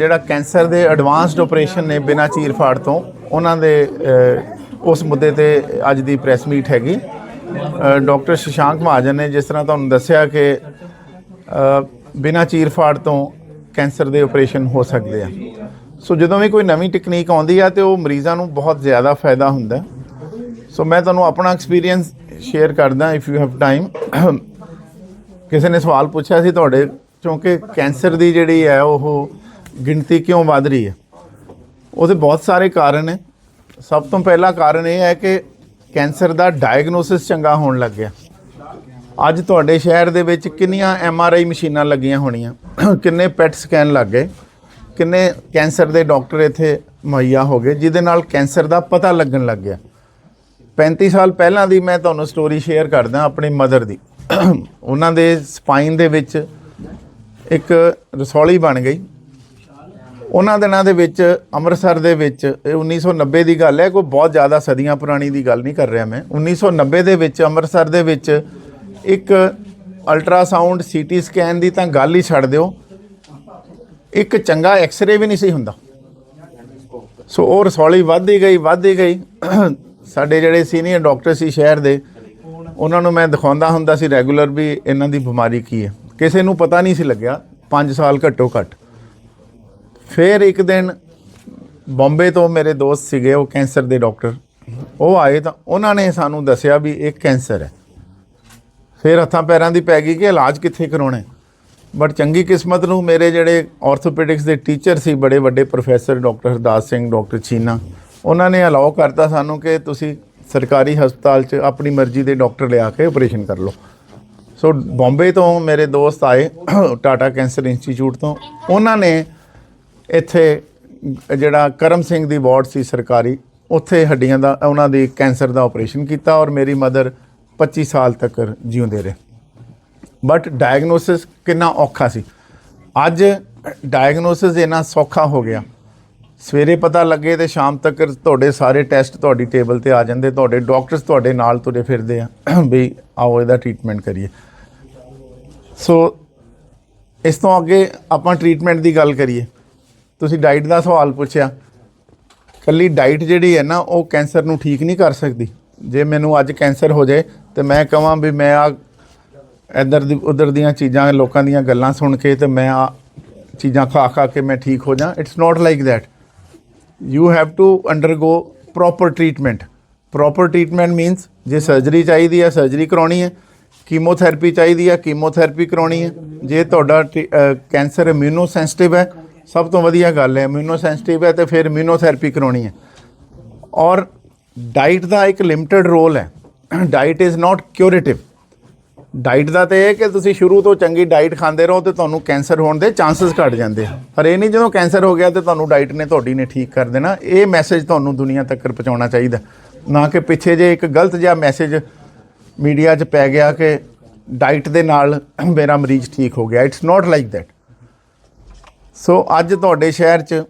ਜਿਹੜਾ ਕੈਂਸਰ ਦੇ advanced operation ਨੇ ਬਿਨਾਂ ਚੀਰ ਫਾੜ ਤੋਂ ਉਹਨਾਂ ਦੇ ਉਸ ਮੁੱਦੇ ਤੇ ਅੱਜ ਦੀ ਪ੍ਰੈਸ ਮੀਟ ਹੈਗੀ। ਅ, ਡਾਕਟਰ ਸ਼ਸ਼ਾਂਕ ਮਹਾਜਨ ਨੇ ਜਿਸ ਤਰ੍ਹਾਂ ਤੁਹਾਨੂੰ ਦੱਸਿਆ ਕਿ ਬਿਨਾਂ ਚੀਰ ਫਾੜ ਤੋਂ ਕੈਂਸਰ ਦੇ ਆਪਰੇਸ਼ਨ ਹੋ ਸਕਦੇ ਆ। ਸੋ ਜਦੋਂ ਵੀ ਕੋਈ ਨਵੀਂ ਟੈਕਨੀਕ ਆਉਂਦੀ ਆ ਤੇ ਉਹ ਮਰੀਜ਼ਾਂ ਨੂੰ ਬਹੁਤ ਜ਼ਿਆਦਾ ਫਾਇਦਾ ਹੁੰਦਾ। ਸੋ ਮੈਂ ਤੁਹਾਨੂੰ ਆਪਣਾ ਐਕਸਪੀਰੀਅੰਸ ਸ਼ੇਅਰ ਕਰਦਾ ਇਫ ਯੂ ਹੈਵ ਟਾਈਮ ਕਿਸੇ ਨੇ ਸਵਾਲ ਪੁੱਛਿਆ ਸੀ ਤੁਹਾਡੇ ਕਿਉਂਕਿ ਕੈਂਸਰ ਦੀ ਜਿਹੜੀ ਹੈ ਉਹ ਗਿਣਤੀ ਕਿਉਂ ਵੱਧ ਰਹੀ ਹੈ? ਉਹਦੇ ਬਹੁਤ ਸਾਰੇ ਕਾਰਨ ਹੈ ਸਭ ਤੋਂ ਪਹਿਲਾ ਕਾਰਨ ਇਹ ਹੈ ਕਿ ਕੈਂਸਰ ਦਾ ਡਾਇਗਨੋਸਿਸ ਚੰਗਾ ਹੋਣ ਲੱਗ ਗਿਆ। ਅੱਜ ਤੁਹਾਡੇ ਸ਼ਹਿਰ ਦੇ ਵਿੱਚ ਕਿੰਨੀਆਂ ਐਮ ਆਰ ਆਈ ਮਸ਼ੀਨਾਂ ਲੱਗੀਆਂ ਹੋਣੀਆਂ? ਕਿੰਨੇ ਪੈਟ ਸਕੈਨ ਲੱਗ ਗਏ? ਕਿੰਨੇ ਕੈਂਸਰ ਦੇ ਡਾਕਟਰ ਇੱਥੇ ਮੁਹੱਈਆ ਹੋ ਗਏ, ਜਿਹਦੇ ਨਾਲ ਕੈਂਸਰ ਦਾ ਪਤਾ ਲੱਗਣ ਲੱਗ ਗਿਆ? 35 ਸਾਲ ਪਹਿਲਾਂ ਦੀ ਮੈਂ ਤੁਹਾਨੂੰ ਸਟੋਰੀ ਸ਼ੇਅਰ ਕਰਦਾ ਆਪਣੀ ਮਦਰ ਦੀ। ਉਹਨਾਂ ਦੇ ਸਪਾਈਨ ਦੇ ਵਿੱਚ ਇੱਕ ਰਸੌਲੀ ਬਣ ਗਈ। ਉਹਨਾਂ ਦਿਨਾਂ ਦੇ ਵਿੱਚ, ਅੰਮ੍ਰਿਤਸਰ ਦੇ ਵਿੱਚ, ਇਹ 1990 ਦੀ ਗੱਲ ਹੈ, ਕੋਈ ਬਹੁਤ ਜ਼ਿਆਦਾ ਸਦੀਆਂ ਪੁਰਾਣੀ ਦੀ ਗੱਲ ਨਹੀਂ ਕਰ ਰਿਹਾ ਮੈਂ। 1990 ਦੇ ਵਿੱਚ, ਅੰਮ੍ਰਿਤਸਰ ਦੇ ਵਿੱਚ ਇੱਕ ਅਲਟਰਾਸਾਊਂਡ ਸੀਟੀ ਸਕੈਨ ਦੀ ਤਾਂ ਗੱਲ ਹੀ ਛੱਡ ਦਿਓ। ਇੱਕ ਚੰਗਾ ਐਕਸ-ਰੇ ਵੀ ਨਹੀਂ ਸੀ ਹੁੰਦਾ। ਸੋ ਉਹ ਰਸੌਲੀ ਵੱਧਦੀ ਗਈ ਵੱਧਦੀ ਗਈ। ਸਾਡੇ ਜਿਹੜੇ ਸੀਨੀਅਰ ਡਾਕਟਰ ਸੀ ਸ਼ਹਿਰ ਦੇ, ਉਹਨਾਂ ਨੂੰ ਮੈਂ ਦਿਖਾਉਂਦਾ ਹੁੰਦਾ ਸੀ, ਰੈਗੂਲਰ ਵੀ ਇਹਨਾਂ ਦੀ ਬਿਮਾਰੀ ਕੀ ਹੈ। ਕਿਸੇ ਨੂੰ ਪਤਾ ਨਹੀਂ ਸੀ ਲੱਗਿਆ 5 ਸਾਲ ਘੱਟੋ ਘੱਟ। ਫਿਰ ਇੱਕ ਦਿਨ ਬੰਬੇ ਤੋਂ ਮੇਰੇ ਦੋਸਤ ਸੀਗੇ, ਉਹ ਕੈਂਸਰ ਦੇ ਡਾਕਟਰ। ਉਹ ਆਏ ਤਾਂ ਉਹਨਾਂ ਨੇ ਸਾਨੂੰ ਦੱਸਿਆ ਵੀ ਇਹ ਕੈਂਸਰ ਹੈ। ਫਿਰ ਹੱਥਾਂ ਪੈਰਾਂ ਦੀ ਪੈ ਗਈ ਕਿ ਇਲਾਜ ਕਿੱਥੇ ਕਰਾਉਣਾ ਬਟ ਚੰਗੀ ਕਿਸਮਤ ਨੂੰ ਮੇਰੇ ਜਿਹੜੇ ਆਰਥੋਪੈਡਿਕਸ ਦੇ ਟੀਚਰ ਸੀ, ਬੜੇ ਵੱਡੇ professor doctor Hardas Singh, doctor China ਉਹਨਾਂ ਨੇ ਅਲਾਉ ਕਰਤਾ ਸਾਨੂੰ ਕਿ ਤੁਸੀਂ ਸਰਕਾਰੀ ਹਸਪਤਾਲ 'ਚ ਆਪਣੀ ਮਰਜ਼ੀ ਦੇ ਡਾਕਟਰ ਲਿਆ ਕੇ ਆਪਰੇਸ਼ਨ ਕਰ ਲਓ। ਸੋ ਬੰਬੇ ਤੋਂ ਮੇਰੇ ਦੋਸਤ ਆਏ, ਟਾਟਾ ਕੈਂਸਰ ਇੰਸਟੀਚਿਊਟ ਤੋਂ। ਉਹਨਾਂ ਨੇ ਇੱਥੇ ਜਿਹੜਾ ਕਰਮ ਸਿੰਘ ਦੀ ਵਾਰਡ ਸੀ ਸਰਕਾਰੀ, ਉੱਥੇ ਹੱਡੀਆਂ ਦਾ, ਉਹਨਾਂ ਦੀ ਕੈਂਸਰ ਦਾ ਆਪਰੇਸ਼ਨ ਕੀਤਾ ਔਰ ਮੇਰੀ ਮਦਰ 25 ਸਾਲ ਤੱਕ ਜਿਉਂਦੇ ਰਹੇ। ਬਟ ਡਾਇਗਨੋਸਿਸ ਕਿੰਨਾ ਔਖਾ ਸੀ। ਅੱਜ ਡਾਇਗਨੋਸਿਸ ਇੰਨਾ ਸੌਖਾ ਹੋ ਗਿਆ। ਸਵੇਰੇ ਪਤਾ ਲੱਗੇ ਤੇ ਸ਼ਾਮ ਤੱਕ ਤੁਹਾਡੇ ਸਾਰੇ ਟੈਸਟ ਤੁਹਾਡੀ ਟੇਬਲ ਤੇ ਆ ਜਾਂਦੇ, ਤੁਹਾਡੇ ਡਾਕਟਰਸ ਤੁਹਾਡੇ ਨਾਲ ਤੁਰੇ ਫਿਰਦੇ ਆ, ਵੀ ਆਓ ਇਹਦਾ ਟ੍ਰੀਟਮੈਂਟ ਕਰੀਏ। ਸੋ ਇਸ ਤੋਂ ਅੱਗੇ ਆਪਾਂ ਟ੍ਰੀਟਮੈਂਟ ਦੀ ਗੱਲ ਕਰੀਏ। ਤੁਸੀਂ ਡਾਈਟ ਦਾ ਸਵਾਲ ਪੁੱਛਿਆ। ਕੱਲੀ ਡਾਈਟ ਜਿਹੜੀ ਹੈ ਨਾ, ਉਹ ਕੈਂਸਰ ਨੂੰ ਠੀਕ ਨਹੀਂ ਕਰ ਸਕਦੀ। ਜੇ ਮੈਨੂੰ ਅੱਜ ਕੈਂਸਰ ਹੋ ਜਾਏ, ਤੇ ਮੈਂ ਕਹਾਂ ਵੀ ਮੈਂ ਆ ਇੱਧਰ ਦੀ, ਉਧਰ ਦੀਆਂ ਚੀਜ਼ਾਂ, ਲੋਕਾਂ ਦੀਆਂ ਗੱਲਾਂ ਸੁਣ ਕੇ ਤੇ ਮੈਂ ਆ ਚੀਜ਼ਾਂ ਖਾ ਖਾ ਕੇ ਮੈਂ ਠੀਕ ਹੋ ਜਾ। It's not like that you have to undergo proper treatment proper treatment means ਜੇ ਸਰਜਰੀ ਚਾਹੀਦੀ ਹੈ ਸਰਜਰੀ ਕਰਾਉਣੀ ਹੈ। ਕੀਮੋਥੈਰੇਪੀ ਚਾਹੀਦੀ ਹੈ ਕੀਮੋਥੈਰੇਪੀ ਕਰਾਉਣੀ ਹੈ। ਜੇ ਤੁਹਾਡਾ ਕੈਂਸਰ ਇਮਿਊਨੋ ਸੈਂਸਿਟਿਵ ਹੈ ਸਭ ਤੋਂ ਵਧੀਆ ਗੱਲ ਹੈ ਇਮਿਊਨੋ ਸੈਂਸਿਟਿਵ ਹੈ ਤੇ ਫਿਰ ਇਮਿਊਨੋਥੈਰੇਪੀ ਕਰਾਉਣੀ ਹੈ। ਔਰ ਡਾਈਟ ਦਾ ਇੱਕ ਲਿਮਟਿਡ ਰੋਲ ਹੈ। Diet is not curative diet ਦਾ ਤੇ ਇਹ ਕਿ ਤੁਸੀਂ ਸ਼ੁਰੂ ਤੋਂ ਚੰਗੀ ਡਾਈਟ ਖਾਂਦੇ ਰਹੋ ਤੇ ਤੁਹਾਨੂੰ ਕੈਂਸਰ ਹੋਣ ਦੇ ਚਾਂਸਸ ਘਟ ਜਾਂਦੇ ਆ। ਪਰ ਇਹ ਨਹੀਂ ਜਦੋਂ ਕੈਂਸਰ ਹੋ ਗਿਆ ਤੇ ਤੁਹਾਨੂੰ ਡਾਈਟ ਨੇ ਤੁਹਾਡੀ ਨੇ ਠੀਕ ਕਰ ਦੇਣਾ। ਇਹ ਮੈਸੇਜ ਤੁਹਾਨੂੰ ਦੁਨੀਆ ਤੱਕ ਪਹੁੰਚਾਉਣਾ ਚਾਹੀਦਾ। ਨਾ ਕਿ ਪਿੱਛੇ ਜੇ ਇੱਕ ਗਲਤ ਜਿਹਾ ਮੈਸੇਜ ਮੀਡੀਆ 'ਚ ਪੈ ਗਿਆ ਕਿ ਡਾਈਟ ਦੇ ਨਾਲ ਮੇਰਾ ਮਰੀਜ਼ ਠੀਕ ਹੋ ਗਿਆ। It's not like that so ਅੱਜ ਤੁਹਾਡੇ ਸ਼ਹਿਰ 'ਚ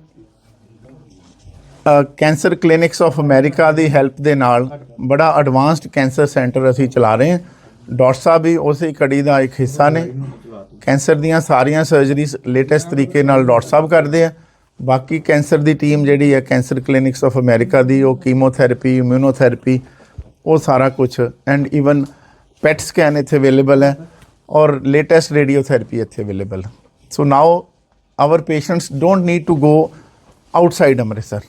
ਕੈਂਸਰ ਕਲੀਨਿਕਸ ਆਫ ਅਮਰੀਕਾ ਦੀ ਹੈਲਪ ਦੇ ਨਾਲ ਬੜਾ ਐਡਵਾਂਸਡ ਕੈਂਸਰ ਸੈਂਟਰ ਅਸੀਂ ਚਲਾ ਰਹੇ ਹਾਂ। ਡਾਕਟਰ ਸਾਹਿਬ ਵੀ ਉਸੇ ਕੜੀ ਦਾ ਇੱਕ ਹਿੱਸਾ ਨੇ। ਕੈਂਸਰ ਦੀਆਂ ਸਾਰੀਆਂ ਸਰਜਰੀਜ਼ ਲੇਟੈਸਟ ਤਰੀਕੇ ਨਾਲ ਡਾਕਟਰ ਸਾਹਿਬ ਕਰਦੇ ਆ। ਬਾਕੀ ਕੈਂਸਰ ਦੀ ਟੀਮ ਜਿਹੜੀ ਹੈ, ਕੈਂਸਰ ਕਲੀਨਿਕਸ ਆਫ ਅਮਰੀਕਾ ਦੀ, ਉਹ ਕੀਮੋਥੈਰੇਪੀ ਇਮਿਊਨੋਥੈਰੇਪੀ ਉਹ ਸਾਰਾ ਕੁਝ ਐਂਡ ਇਵਨ ਪੈਟ ਸਕੈਨ ਇੱਥੇ ਅਵੇਲੇਬਲ ਹੈ ਔਰ ਲੇਟੈਸਟ ਰੇਡੀਓਥੈਰੇਪੀ ਇੱਥੇ available so now our patients don't need to go outside Amritsar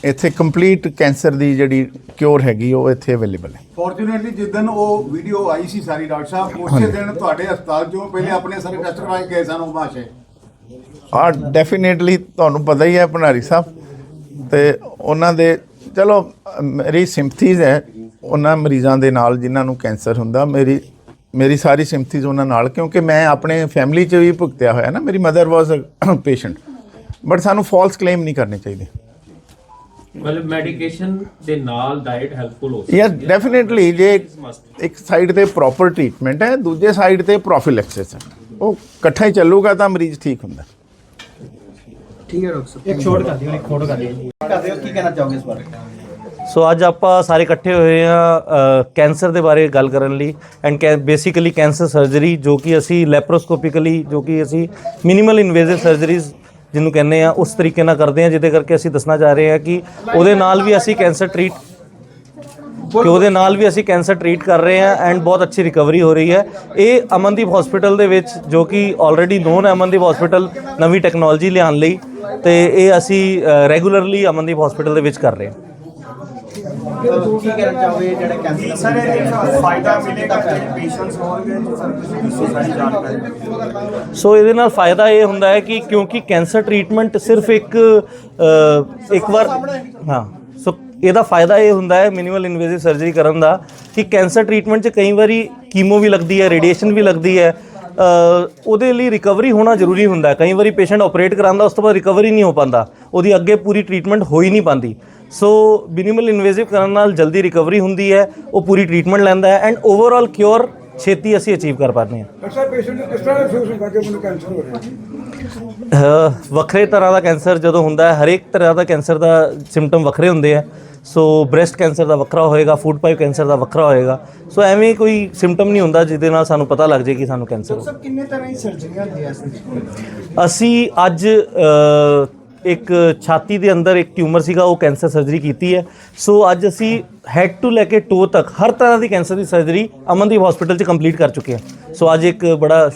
ਇੱਥੇ ਕੰਪਲੀਟ ਕੈਂਸਰ ਦੀ ਜਿਹੜੀ ਕਿਉਰ ਹੈਗੀ ਉਹ ਇੱਥੇ ਅਵੇਲੇਬਲ ਹੈ। ਫੋਰਚੂਨੇਟਲੀ ਜਿਸ ਦਿਨ ਉਹ ਵੀਡੀਓ ਆਈ ਸੀ ਸਾਰੀ ਡਾਕਟਰ ਸਾਹਿਬ ਉਸੇ ਦਿਨ ਤੁਹਾਡੇ ਹਸਪਤਾਲ ਚੋਂ ਪਹਿਲੇ ਆਪਣੇ ਸਾਰੇ ਟੈਸਟ ਕਰਵਾਏ ਗਏ ਸਨ ਉਹ ਭਾਸ਼ੇ ਆ ਡੈਫੀਨੇਟਲੀ ਤੁਹਾਨੂੰ ਪਤਾ ਹੀ ਹੈ ਭੰਡਾਰੀ ਸਾਹਿਬ ਤੇ ਉਹਨਾਂ ਦੇ ਚਲੋ ਮੇਰੀ ਸਿੰਪਥੀਜ਼ ਹੈ ਉਹਨਾਂ ਮਰੀਜ਼ਾਂ ਦੇ ਨਾਲ ਜਿਨ੍ਹਾਂ ਨੂੰ ਕੈਂਸਰ ਹੁੰਦਾ ਮੇਰੀ ਮੇਰੀ ਸਾਰੀ ਸਿੰਪਥੀਜ਼ ਉਹਨਾਂ ਨਾਲ ਕਿਉਂਕਿ ਮੈਂ ਆਪਣੇ ਫੈਮਿਲੀ 'ਚ ਵੀ ਭੁਗਤਿਆ ਹੋਇਆ ਨਾ ਮੇਰੀ mother was a patient but ਸਾਨੂੰ ਫਾਲਸ ਕਲੇਮ ਨਹੀਂ ਕਰਨੇ ਚਾਹੀਦੇ। ਮਤਲਬ ਮੈਡੀਕੇਸ਼ਨ ਦੇ ਨਾਲ ਡਾਈਟ ਹੈਲਪਫੁਲ ਹੋ ਸਕਦੀ ਯੈਸ ਡੈਫੀਨੇਟਲੀ ਜੇ ਇੱਕ ਸਾਈਡ ਤੇ ਪ੍ਰੋਪਰ ਟ੍ਰੀਟਮੈਂਟ ਹੈ ਦੂਜੇ ਸਾਈਡ ਤੇ ਪ੍ਰੋਫਿਲੈਕਸਿਸ ਹੈ। ਉਹ ਇਕੱਠਾ ਹੀ ਚੱਲੂਗਾ ਤਾਂ ਮਰੀਜ਼ ਠੀਕ ਹੁੰਦਾ। ਇੱਕ ਛੋਟ ਕਰ ਦਿਓ ਇੱਕ ਫੋਟੋ ਕਰ ਦਿਓ ਕਰ ਦਿਓ। ਕੀ ਕਹਿਣਾ ਚਾਹੋਗੇ ਇਸ ਬਾਰੇ? ਸੋ ਅੱਜ ਆਪਾਂ ਸਾਰੇ ਇਕੱਠੇ ਹੋਏ ਆ ਕੈਂਸਰ ਦੇ ਬਾਰੇ ਗੱਲ ਕਰਨ ਲਈ ਐਂਡ ਬੇਸਿਕਲੀ ਕੈਂਸਰ ਸਰਜਰੀ ਜੋ ਕਿ ਅਸੀਂ ਲੈਪਰੋਸਕੋਪਿਕਲੀ ਜੋ ਕਿ ਅਸੀਂ ਮਿਨੀਮਲ ਇਨਵੇਸਿਵ ਸਰਜਰੀਜ਼ ਜਿਹਨੂੰ ਕਹਿੰਦੇ ਆ ਉਸ ਤਰੀਕੇ ਨਾਲ ਕਰਦੇ ਆ ਜਿਹਦੇ ਕਰਕੇ ਅਸੀਂ ਦੱਸਣਾ ਚਾਹ ਰਹੇ ਹਾਂ ਕਿ ਉਹਦੇ ਨਾਲ ਵੀ ਅਸੀਂ ਕੈਂਸਰ ਟ੍ਰੀਟ ਕਿ ਉਹਦੇ ਨਾਲ ਵੀ ਅਸੀਂ ਕੈਂਸਰ ਟ੍ਰੀਟ ਕਰ ਰਹੇ ਹਾਂ ਐਂਡ ਬਹੁਤ ਅੱਛੀ ਰਿਕਵਰੀ ਹੋ ਰਹੀ ਹੈ। ਇਹ ਅਮਨਦੀਪ ਹਸਪੀਟਲ ਦੇ ਵਿੱਚ, ਜੋ ਕਿ ਆਲਰੇਡੀ ਨੋਨ ਹੈ ਅਮਨਦੀਪ ਹਸਪੀਟਲ ਨਵੀਂ ਟੈਕਨੋਲੋਜੀ ਲਿਆਉਣ ਲਈ ਤੇ ਇਹ ਅਸੀਂ ਰੈਗੂਲਰਲੀ ਅਮਨਦੀਪ ਹਸਪੀਟਲ ਦੇ ਵਿੱਚ ਕਰ ਰਹੇ ਹਾਂ। ਕੀ ਕਹਿਣਾ ਚਾਹੋਗੇ ਜਿਹੜੇ ਕੈਂਸਰ ਸਰ ਇਹਦੇ ਫਾਇਦਾ ਮਿਲੇਗਾ ਜਿਹੜੇ ਪੇਸ਼ੈਂਟਸ ਹੋਣਗੇ ਸਰ ਤੁਸੀਂ ਦੱਸੋ ਸਾਰੀ ਜਾਣਕਾਰੀ ਸੋ ਇਹਦੇ ਨਾਲ ਫਾਇਦਾ ਇਹ ਹੁੰਦਾ ਹੈ ਕਿ ਕਿਉਂਕਿ ਕੈਂਸਰ ਟ੍ਰੀਟਮੈਂਟ ਸਿਰਫ ਇੱਕ ਇੱਕ ਵਾਰ ਹਾਂ। ਸੋ ਇਹਦਾ ਫਾਇਦਾ ਇਹ ਹੁੰਦਾ ਹੈ ਮਿਨੀਮਲ ਇਨਵੇਸਿਵ ਸਰਜਰੀ ਕਰਨ ਦਾ ਕਿ ਕੈਂਸਰ ਟ੍ਰੀਟਮੈਂਟ 'ਚ ਕਈ ਵਾਰੀ ਕੀਮੋ ਵੀ ਲੱਗਦੀ ਹੈ ਰੇਡੀਏਸ਼ਨ ਵੀ ਲੱਗਦੀ ਹੈ। ਉਹਦੇ ਲਈ ਰਿਕਵਰੀ ਹੋਣਾ ਜ਼ਰੂਰੀ ਹੁੰਦਾ ਹੈ। ਕਈ ਵਾਰੀ ਪੇਸ਼ੈਂਟ ਆਪਰੇਟ ਕਰਾਉਂਦਾ ਉਸ ਤੋਂ ਬਾਅਦ ਰਿਕਵਰੀ ਨਹੀਂ ਹੋ ਪਾਉਂਦਾ। ਉਹਦੀ ਅੱਗੇ ਪੂਰੀ ਟ੍ਰੀਟਮੈਂਟ ਹੋ ਹੀ ਨਹੀਂ ਪਾਉਂਦੀ। ਸੋ ਮਿਨੀਮਲ ਇਨਵੇਸਿਵ ਕਰਨ ਨਾਲ ਜਲਦੀ ਰਿਕਵਰੀ ਹੁੰਦੀ ਹੈ ਉਹ ਪੂਰੀ ਟ੍ਰੀਟਮੈਂਟ ਲੈਂਦਾ ਹੈ ਐਂਡ ਓਵਰਆਲ ਕਿਉਰ ਛੇਤੀ ਅਸੀਂ ਅਚੀਵ ਕਰ ਪਾਉਂਦੇ ਹਾਂ। ਡਾਕਟਰ ਪੇਸ਼ੈਂਟ ਨੂੰ ਕਿਸ ਤਰ੍ਹਾਂ ਮਹਿਸੂਸ ਹੁੰਦਾ ਕਿ ਮੈਨੂੰ ਕੈਂਸਰ ਹੋ ਰਿਹਾ? ਵੱਖਰੇ ਤਰ੍ਹਾਂ ਦਾ ਕੈਂਸਰ ਜਦੋਂ ਹੁੰਦਾ ਹੈ ਹਰੇਕ ਤਰ੍ਹਾਂ ਦਾ ਕੈਂਸਰ ਦਾ ਸਿੰਪਟਮ ਵੱਖਰੇ ਹੁੰਦੇ ਆ। ਸੋ ਬ੍ਰੈਸਟ ਕੈਂਸਰ ਦਾ ਵੱਖਰਾ ਹੋਏਗਾ ਫੂਡ ਪਾਈਪ ਕੈਂਸਰ ਦਾ ਵੱਖਰਾ ਹੋਏਗਾ। ਸੋ ਐਵੇਂ ਕੋਈ ਸਿੰਪਟਮ ਨਹੀਂ ਹੁੰਦਾ ਜਿਹਦੇ ਨਾਲ ਸਾਨੂੰ ਪਤਾ ਲੱਗ ਜੇ ਕਿ ਸਾਨੂੰ ਕੈਂਸਰ ਹੋ ਸਰ ਕਿੰਨੇ ਤਰ੍ਹਾਂ ਦੀ ਸਰਜਰੀਆਂ ਹੁੰਦੀਆਂ ਅਸੀਂ ਅੱਜ ਇੱਕ ਛਾਤੀ ਦੇ ਅੰਦਰ ਇੱਕ ਟਿਊਮਰ ਸੀਗਾ ਉਹ ਕੈਂਸਰ ਸਰਜਰੀ ਕੀਤੀ ਹੈ। ਸੋ ਅੱਜ ਅਸੀਂ ਹੈਡ ਟੂ ਲੈ ਕੇ ਟੋ ਤੱਕ ਹਰ ਤਰ੍ਹਾਂ ਦੀ ਕੈਂਸਰ ਦੀ ਸਰਜਰੀ ਅਮਨਦੀਪ ਹਸਪੀਟਲ 'ਚ ਕੰਪਲੀਟ ਕਰ ਚੁੱਕੇ ਹਾਂ। ਸੋ ਅੱਜ ਇੱਕ ਬੜਾ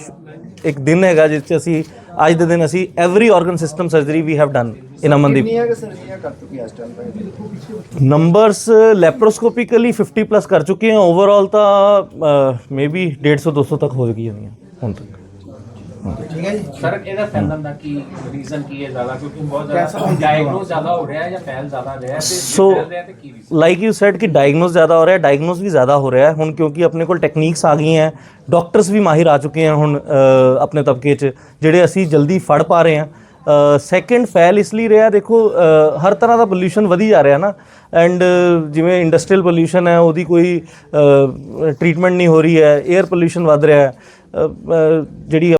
ਇੱਕ ਦਿਨ ਹੈਗਾ ਜਿਸ 'ਚ ਅਸੀਂ ਅੱਜ ਦੇ ਦਿਨ ਅਸੀਂ every organ system surgery we have done in Amandeep. ਕਿੰਨੀਆਂ ਕਿ ਸਰਜਰੀਆਂ ਕਰ ਚੁੱਕੀ ਇਸ ਟਾਈਮ ਤੱਕ ਨੰਬਰਸ ਲੈਪਰੋਸਕੋਪਿਕਲੀ 50 ਪਲੱਸ ਕਰ ਚੁੱਕੇ ਹਾਂ। ਓਵਰਆਲ ਤਾਂ ਮੇਬੀ 150 200 ਤੱਕ ਹੋ ਗਈ ਹੋਣੀਆਂ ਹੁਣ ਤੱਕ। ਠੀਕ ਹੈ ਜੀ? ਸਰ ਇਹਦਾ ਫੈਲਣ ਦਾ ਕੀ ਰੀਜ਼ਨ ਕੀ ਹੈ ਜ਼ਿਆਦਾ? ਕਿਉਂਕਿ ਬਹੁਤ ਜ਼ਿਆਦਾ ਡਾਇਗਨੋਸ ਜ਼ਿਆਦਾ ਹੋ ਰਿਹਾ ਹੈ ਜਾਂ ਫੈਲ ਜ਼ਿਆਦਾ ਰਿਹਾ? ਹੈ ਤੇ ਸੋ ਫੈਲ ਰਿਹਾ ਤੇ ਕੀ reason? ਲਾਈਕ ਯੂ ਸੈਡ ਕਿ ਡਾਇਗਨੋਸ ਜ਼ਿਆਦਾ ਹੋ ਰਿਹਾ ਹੈ ਡਾਇਗਨੋਸ ਵੀ ਜ਼ਿਆਦਾ ਹੋ ਰਿਹਾ ਹੈ। ਹੁਣ ਕਿਉਂਕਿ ਆਪਣੇ ਕੋਲ ਟੈਕਨੀਕਸ ਆ ਗਈਆਂ ਡਾਕਟਰਸ ਵੀ ਮਾਹਿਰ ਆ ਚੁੱਕੇ ਹਨ ਹੁਣ ਆਪਣੇ ਤਬਕੇ 'ਚ ਜਿਹੜੇ ਅਸੀਂ ਜਲਦੀ ਫੜ ਪਾ ਰਹੇ ਹਾਂ। ਸੈਕੰਡ ਫੈਲ ਇਸ ਲਈ ਰਿਹਾ ਦੇਖੋ ਹਰ ਤਰ੍ਹਾਂ ਦਾ ਪੋਲੂਸ਼ਨ ਵਧੀ ਜਾ ਰਿਹਾ ਨਾ। ਐਂਡ ਜਿਵੇਂ ਇੰਡਸਟਰੀਅਲ ਪੋਲੂਸ਼ਨ ਹੈ ਉਹਦੀ ਕੋਈ ਟ੍ਰੀਟਮੈਂਟ ਨਹੀਂ ਹੋ ਰਹੀ ਹੈ 에ਅਰ ਪੋਲੂਸ਼ਨ ਵੱਧ ਰਿਹਾ ਹੈ। ਜਿਹੜੀ